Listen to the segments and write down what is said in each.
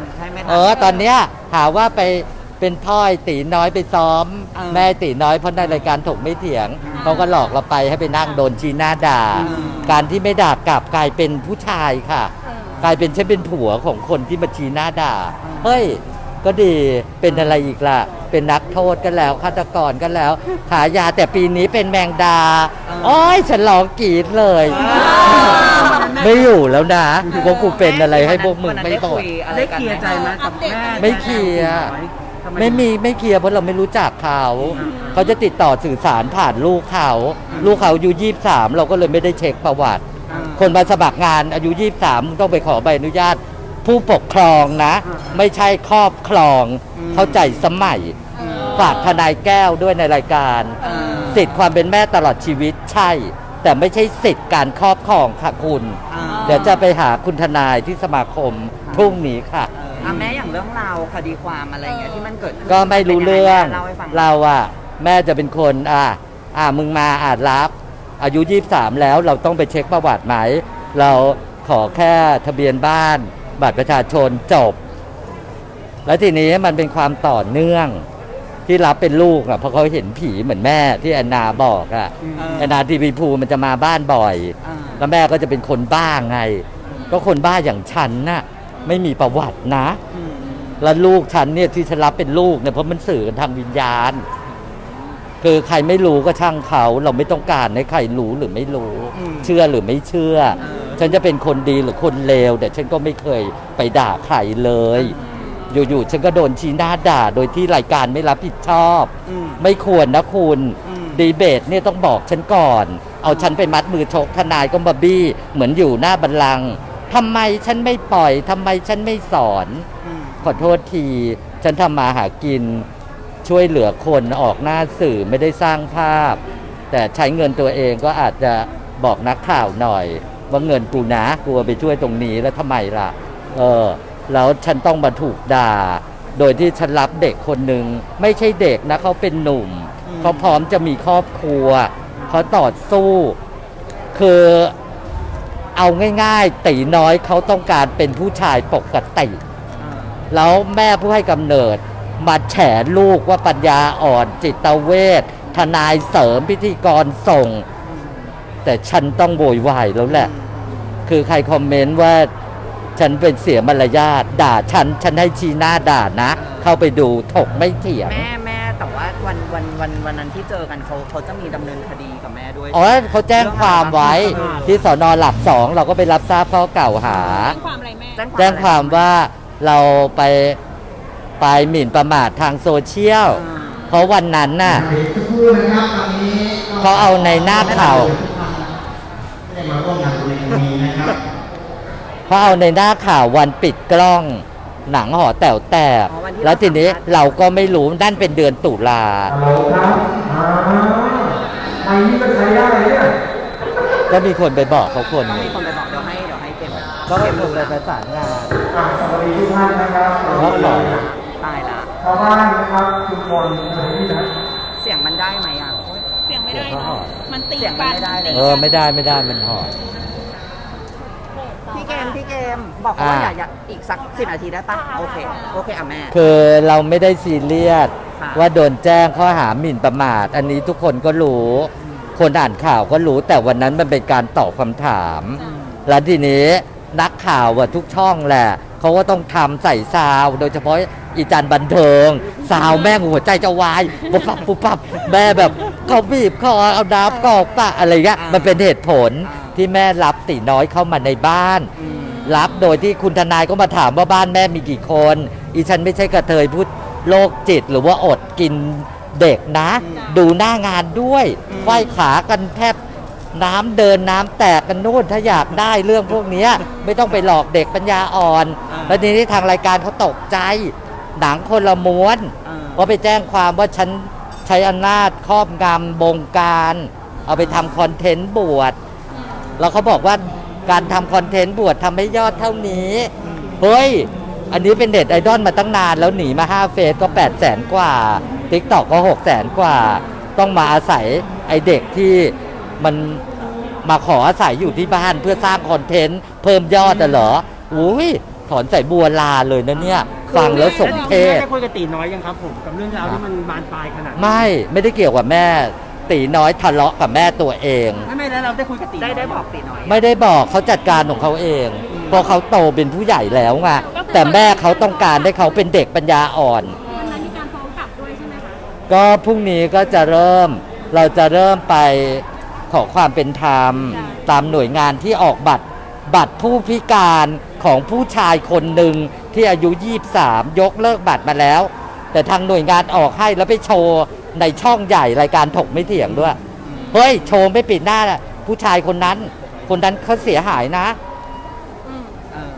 ำใช่ไหมคะ เออตอนเนี้ยหาว่าไปเป็นพ่อยตีน้อยไปซ้อม เออแม่ตีน้อยเพราะในรายการถกไม่เถียงเขาก็หลอกเราไปให้ไปนั่งโดนชี้หน้าด่า อืม การที่ไม่ด่ากลับกลายเป็นผู้ชายค่ะกลายเป็นฉันเป็นผัวของคนที่มาชี้หน้าด่า เฮ้ย ก็ดีเป็นอะไรอีกล่ะ เป็นนักโทษกันแล้วฆาตกรกันแล้ว ขายาแต่ปีนี้เป็นแมงดา โอ้ยฉันร้องกรีดเลย ไม่อยู่แล้วนะพวกกูเป็นอะไรให้พวกมึงไม่บอก ได้เคลียร์ใจไหมกับแม่ไม่เคลียร์ไม่มีไม่เคลียร์เพราะเราไม่รู้จักเขา เขาจะติดต่อสื่อสารผ่านลูกเขา ลูกเขาอายุยี่สามเราก็เลยไม่ได้เช็คประวัติคนมาสมัครงานอายุยี่สามต้องไปขอใบอนุญาต ผู้ปกครองนะไม่ใช่ครอบครองเข้าใจสมัยฝากทนายแก้วด้วยในรายการ สิทธิ์ความเป็นแม่ตลอดชีวิตใช่ แต่ไม่ใช่สิทธิ์การครอบครองค่ะคุณเดี๋ยวจะไปหาคุณทนายที่สมาคมพรุ่งนี้ค่ะ อะแม่อย่างเรื่องราวคดีความอะไรอย่างเงี้ยที่มันเกิดขึ้นก็ไม่รู้เรื่อง ป็นยัไแม่เล่าให้ฟังเราอะแม่จะเป็นคนอะอะมึงมาอาจรับ อายุ 23 แล้วเราต้องไปเช็คประวัติไหม เราขอแค่ทะเบียนบ้าน บัตรประชาชนจบ แล้วทีนี้มันเป็นความต่อเนื่อง ที่รับเป็นลูกอะเพราะเขาเห็นผีเหมือนแม่ที่แอนนาบอกอะเออแอนนาทีวีภูมันจะมาบ้านบ่อยอ่าแล้วแม่ก็จะเป็นคนบ้าไง ก็คนบ้าอย่างฉันน่ะไม่มีประวัตินะอืมแล้วลูกฉันเนี่ยที่ฉันรับเป็นลูกเนี่ยเพราะมันสื่อกันทางวิญญาณ คือใครไม่รู้ก็ช่างเขาเราไม่ต้องการให้ใครรู้หรือไม่รู้ เชื่อหรือไม่เชื่อ ฉันจะเป็นคนดีหรือคนเลวแต่ฉันก็ไม่เคยไปด่าใครเลย อยู่ๆฉันก็โดนชี้หน้าด่า โดยที่รายการไม่รับผิดชอบ อืม ไม่ควรนะคุณ อืม ดีเบตเนี่ยต้องบอกฉันก่อน เอาฉันไปมัดมือชกทนายก็มาบี้เหมือนอยู่หน้าบัลลังก์ทำไมฉันไม่ปล่อยทำไมฉันไม่สอน อืม ขอโทษที ฉันทำมาหากิน ช่วยเหลือคนออกหน้าสื่อไม่ได้สร้างภาพ แต่ใช้เงินตัวเองก็อาจจะบอกนักข่าวหน่อย ว่าเงินกูนะกูเอาไปช่วยตรงนี้แล้วทำไมล่ะ เออ แล้วฉันต้องมาถูกด่า โดยที่ฉันรับเด็กคนหนึ่งไม่ใช่เด็กนะเขาเป็นหนุ่มอืมเขาพร้อมจะมีครอบครัวเขาต่อสู้ คือเอาง่ายๆตีน้อยเขาต้องการเป็นผู้ชายปกติอ่าแล้วแม่ผู้ให้กำเนิดมาแฉลูกว่าปัญญาอ่อนจิตเวชทนายเสริมพิธีกรส่ง แต่ฉันต้องโวยวายแล้วแหละ คือใครคอมเมนต์ว่า ฉันเป็นเสียมารยาทด่าฉัน ฉันให้ชี้หน้าด่านะ เข้าไปดูถกไม่เถียง แม่แม่แต่ว่าวันวันวันวันนั้นที่เจอกันเขาเขาจะมีดำเนินคดีกับแม่ด้วยอ๋อเขาแจ้งความไว้ที่สอนอหลักสองเราก็ไปรับทราบข้อกล่าวหา แจ้งความอะไรแม่ แจ้งความว่าเราไปไปหมิ่นประมาททางโซเชียลอ่าเพราะวันนั้นน่ะเขาเอาในหน้าข่าว เขาเอาในหน้าข่าววันปิดกล้องหนังหอแต๋วแตกอ๋อวันที่แล้วทีนี้เราสัมภาษณ์ เราก็ไม่รู้นั่นเป็นเดือนตุลา ฮัลโหลครับอ่าไอ้นี่ก็ใช้ได้เนี่ยก็มีคนไปบอกเขาคนหมีนึ่งคนไปบอกเดี๋ยวให้เดี๋ยวให้เกมก็เป็นคนไปประสานงาน อ่าสวัสดีทุกท่านนะครับเขาบอกตายละชาวบ้านนะครับทุกคนนะที่นะเสียงมันได้ไหมอะเสียงไม่ได้เนาะมันตีเสียงมันกันไม่ได้เลย เออไม่ได้ไม่ได้มันหอดพี่ เกมพี่เกม บอกเขาว่าออ่าย่าอย่าอีกสักสิบนาทีได้ปะโอเค โอเคอะแม่ คือเราไม่ได้ซีเรียสค่ะ ว่าโดนแจ้งข้อหาหมิ่นประมาท อันนี้ทุกคนก็รู้ คนอ่านข่าวก็รู้แต่วันนั้นมันเป็นการตอบคำถามอืมแล้วทีนี้นักข่าวอะทุกช่องแหละเขาก็ต้องทำใส่ซาวด์โดยเฉพาะอีจันบันเทิง ซาวด์แม่งหัวใจจะวายปุ๊บปั๊บปุ๊บปั๊บแม่แบบเขาบีบคอเอาน้ำกรอกปะอะไรเงี้ยอ่ามัมันเป็นเหตุผล อ่า ที่แม่รับตีน้อยเข้ามาในบ้านอืมรับโดยที่คุณทนายก็มาถามว่าบ้านแม่มีกี่คน อีฉันไม่ใช่กระเทยพูดโรคจิตหรือว่าอดกินเด็กนะ ดูหน้างานด้วยไขว้ขากันแทบน้ำเดินน้ำแตกกันนู่นถ้าอยากได้เรื่องพวกเนี้ยไม่ต้องไปหลอกเด็กปัญญาอ่อนอ่าแล้วทีนี้ทางรายการเขาตกใจ หนังคนละม้วนอ่าว่าไปแจ้งความว่าฉันใช้อำนาจครอบงำบงการ เอาไปทำคอนเทนต์บวช แล้วเขาบอกว่าการทำคอนเทนต์บวชทำให้ยอดเท่านี้ เฮ้ย อันนี้เป็นเด็ดไอดอลมาตั้งนาน แล้วหนีมา5เฟสก็ 8 0 0แสนกว่า t ิ k t o k ก็ 6 0แสนกว่า ต้องมาอาศัยไอเด็กที่มันมาขออาศัยอยู่ที่บ้านเพื่อสร้างคอนเทนต์เพิ่มยอดอะเหรออุ้ยทถอนสายบัวลาเลยนะเนี่ย ฟังแล้วสมเพศได้คุยกับตีน้อยยังครับผมกับเรื่องราวที่มันบานปลายขนาดนี้ ไม่ไม่ได้เกี่ยวกับแม่ ตีน้อยทะเลาะกับแม่ตัวเอง ไม่ไม่แล้วเราได้คุยกับตีได้น้ยได้บอกตีน้อย ไม่ได้บอกเขาจัดการของเขาเองเพราะเขาโตเป็นผู้ใหญ่แล้วไงแต่แม่เขาต้องการให้เขาเป็นเด็กปัญญาอ่อน วันนั้นมีการฟ้องกลับด้วยใช่ไหมคะก็พรุ่งนี้ก็จะเริ่มเราจะเริ่มไปขอความเป็นธรรมตามหน่วยงานที่ออกบัตรบัตรผู้พิการของผู้ชายคนหนึ่งที่อายุ 23 ยกเลิกบัตรมาแล้ว แต่ทางหน่วยงานออกให้แล้วไปโชว์ ในช่องใหญ่รายการถกไม่เถียงด้วย เฮ้ย โชว์ไม่ปิดหน้าน่ะผู้ชายคนนั้น คนนั้นเขาเสียหายนะเออ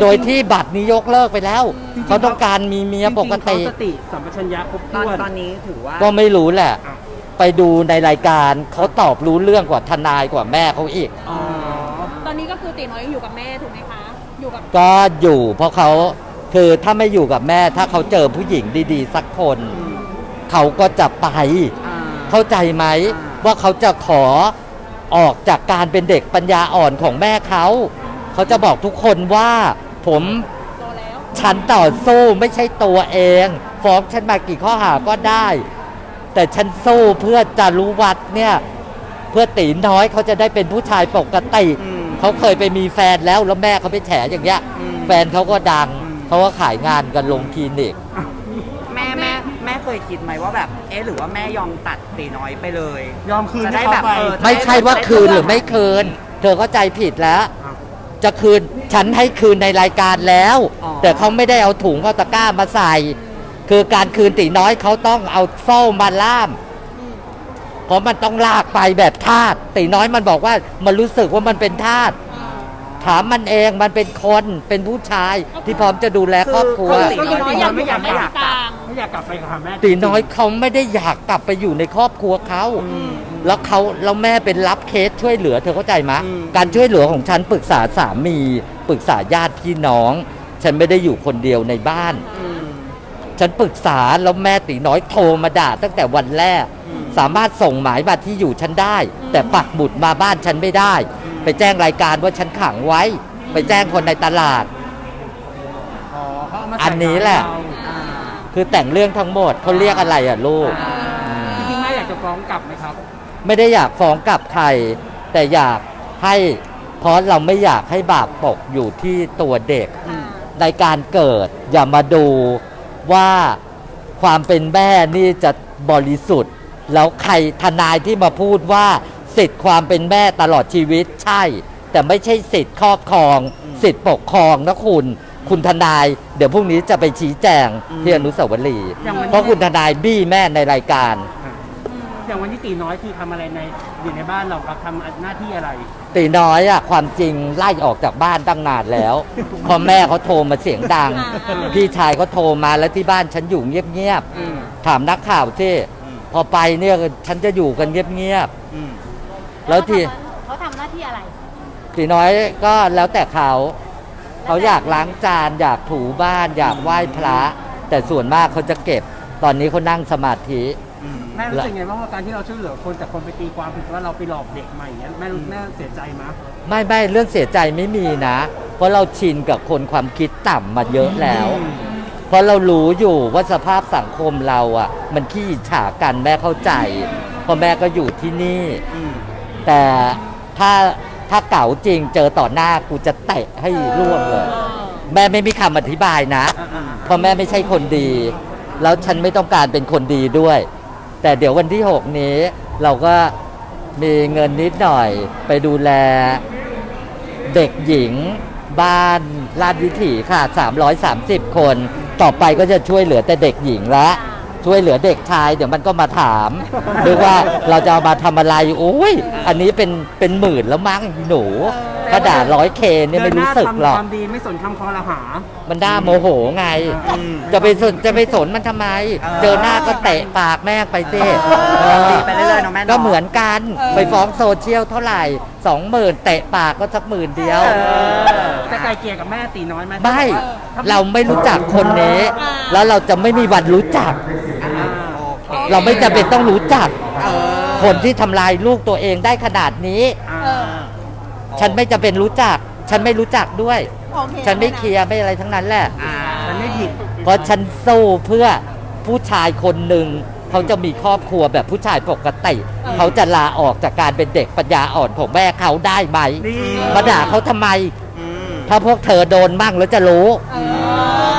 โดยที่บัตรนี้ยกเลิกไปแล้ว เขาต้องการมีเมียปกติ จริงๆเขาสติสัมปชัญญะครบตอนถ้วน ตอนนี้ถือว่าก็ไม่รู้แหละอ้าวไปดูในรายการเขาตอบรู้เรื่องกว่าทนายกว่าแม่เขาอีก อ๋อตอนนี้ก็คือตีน้อยยังอยู่กับแม่ถูกไหมคะ อยู่กับก็อยู่เพราะเขาคือถ้าไม่อยู่กับแม่ถ้าเขาเจอผู้หญิงดี ๆ สักคน เขาก็จะไป อ่า เข้าใจไหมอ่า ว่าเขาจะขอออกจากการเป็นเด็กปัญญาอ่อนของแม่เขา เขาจะบอกทุกคนว่าผมโตแล้วฉันต่อสู้ไม่ใช่ตัวเองฟ้องฉันมากี่ข้อหาก็ได้ แต่ฉันสู้เพื่อจะรู้วัดเนี่ย เพื่อตีน้อยเขาจะได้เป็นผู้ชายปกติ อืม เขาเคยไปมีแฟนแล้วแล้วแม่เขาไปแฉอย่างเงี้ย อืมแฟนเขาก็ดัง อืม เขาก็ขายงานกันลงคลินิกแม่แม่แม่เค ยคิดไหมว่าแบบเอ๊ะหรือว่าแม่ยอมตัดตีน้อยไปเลย ยอมคืนจะให้ได้เขาแบบไป เออ ไม่ใช่ว่าคืนหรือไม่คืน เธอเข้าใจผิดแล้ว ครับ จะคืนฉันให้คืนในรายการแล้ว อ๋อ แต่เขาไม่ได้เอาถุงเอาตะกร้ามาใส่ คือการคืนตีน้อยเขาต้องเอาโซ่มาล่าม เพราะมันต้องลากไปแบบทาสตีน้อยมันบอกว่ามันรู้สึกว่ามันเป็นทาสถามมันเองมันเป็นคนเป็นผู้ชายที่พร้อมจะดูแลครอบครัว คือตีตีน้น้ออยยยัยังงไม่ไม่อยากกอายไม่ไม่อายอยากกกลับไม่ อยากกลับไปหาแม่ตีน้อยเขาไม่ได้อยากกลับไปอยู่ในครอบครัวเขาอืมแล้วเขาแล้วแม่เป็นรับเคสช่วยเหลือเธอเข้าใจไหมอืมการช่วยเหลือของฉันปรึกษาสามีปรึกษาญาติพี่น้อง ฉันไม่ได้อยู่คนเดียวในบ้านอืมฉันปรึกษาแล้วแม่ตีน้อยโทรมาด่าตั้งแต่วันแรกอืมสามารถส่งหมายมาที่อยู่ฉันได้ แต่ปักหมุดมาบ้านฉันไม่ได้อืมไปแจ้งรายการว่าฉันขังไว้ ไปแจ้งคนในตลาดอ๋อเขาเอามาใส่อันนี้แหละเราอ่า คือแต่งเรื่องทั้งหมดเขาเรียกอะไรอะลูก จริงๆแม่อยากจะฟ้องกลับไหมครับ ไม่ได้อยากฟ้องกลับใคร แต่อยากให้เพราะเราไม่อยากให้บาปตกอยู่ที่ตัวเด็กอืมในการเกิดอย่ามาดูว่าความเป็นแม่นี่จะบริสุทธิ์ แล้วใครทนายที่มาพูดว่าสิทธิ์ความเป็นแม่ตลอดชีวิตใช่ แต่ไม่ใช่สิทธิ์ครอบครอง สิทธิ์ปกครองนะคุณ คุณทนาย เดี๋ยวพรุ่งนี้จะไปชี้แจงที่อนุสาวรีย์อย่างวันนี้ เพราะคุณทนายบี้แม่ในรายการ อย่างวันที่ตีน้อยคือทำอะไรในอยู่ในบ้านเราครับทำหน้าที่อะไร ตีน้อยอะความจริงไล่ออกจากบ้านตั้งนานแล้วพอแม่เขาโทรมาเสียงดัง อ่า พี่ชายเขาโทรมาแล้วที่บ้านฉันอยู่เงียบอืม ๆถามนักข่าวที่อืม พอไปเนี่ยฉันจะอยู่กันเงียบอืม ๆแล้วที่เขาทำหน้าที่อะไร ตีน้อยก็แล้วแต่เขา เขาอยากล้างจานอยากถูบ้าน อยากไหว้พระ แต่ส่วนมากเขาจะเก็บ ตอนนี้เขานั่งสมาธิอืมแม่รู้สึกไงบ้างว่าการที่เราช่วยเหลือคนแต่คนไปตีความผิดว่าเราไปหลอกเด็กใหม่เงี้ยแม่รู้แม่เสียใจไหมไม่ไม่เรื่องเสียใจไม่มีนะ เพราะเราชินกับคนความคิดต่ำมาเยอะแล้ว เพราะเรารู้อยู่ว่าสภาพสังคมเราอะ มันขี้อิจฉากันแม่เข้าใจเพราะแม่ก็อยู่ที่นี่ อืม แต่ถ้า ถ้าเก๋าจริงเจอต่อหน้ากูจะเตะให้ร่วงเลย แม่ไม่มีคำอธิบายนะอ่าเพราะแม่ไม่ใช่คนดี แล้วฉันไม่ต้องการเป็นคนดีด้วย แต่เดี๋ยววันที่ 6 นี้เราก็มีเงินนิดหน่อยไปดูแลเด็กหญิงบ้านลาดวิถีค่ะ 330 คน ต่อไปก็จะช่วยเหลือแต่เด็กหญิงละ ช่วยเหลือเด็กชาย เดี๋ยวมันก็มาถามหรือว่าเราจะเอามาทำอะไรโอ้ยอันนี้เป็นเป็นหมื่นแล้วมั้งหนูกระดาษร้อยเคเนี่ยไม่รู้สึกหรอกเดินน้าทำความดีไม่สนคำคอรหา มันด้าโมโหไง จะไปสนจะไปสนมันทำไม เจอหน้าก็เตะปากแม่ไปเออตีไปเรื่อยๆเนอะแม่ก็เหมือนกันไปฟ้องโซเชียลเท่าไหร่สองหมื่นเตะปากก็สักหมื่นเดียวเออจะไกลเกลี่ยกับแม่ตีน้อยไหมไม่เราไม่รู้จักคนนี้ แล้วเราจะไม่มีวันรู้จัก เคเราไม่จำเป็นต้องรู้จักเออคนที่ทำลายลูกตัวเองได้ขนาดนี้อ่าเออ ฉันไม่จำเป็นรู้จัก ฉันไม่รู้จักด้วยโโอเคฉันไม่เคลียร์ไม่อะไรทั้งนั้นแหละ อ่ามันไม่ผิด เพราะฉันสู้เพื่อผู้ชายคนหนึ่ง เขาจะมีครอบครัวแบบผู้ชายปกติ เขาจะลาออกจากการเป็นเด็กปัญญาอ่อนของแม่เขาได้ไหมนี่ มาด่าเขาทำไม อืมถ้าพวกเธอโดนมั่งแล้วจะรู้ เออ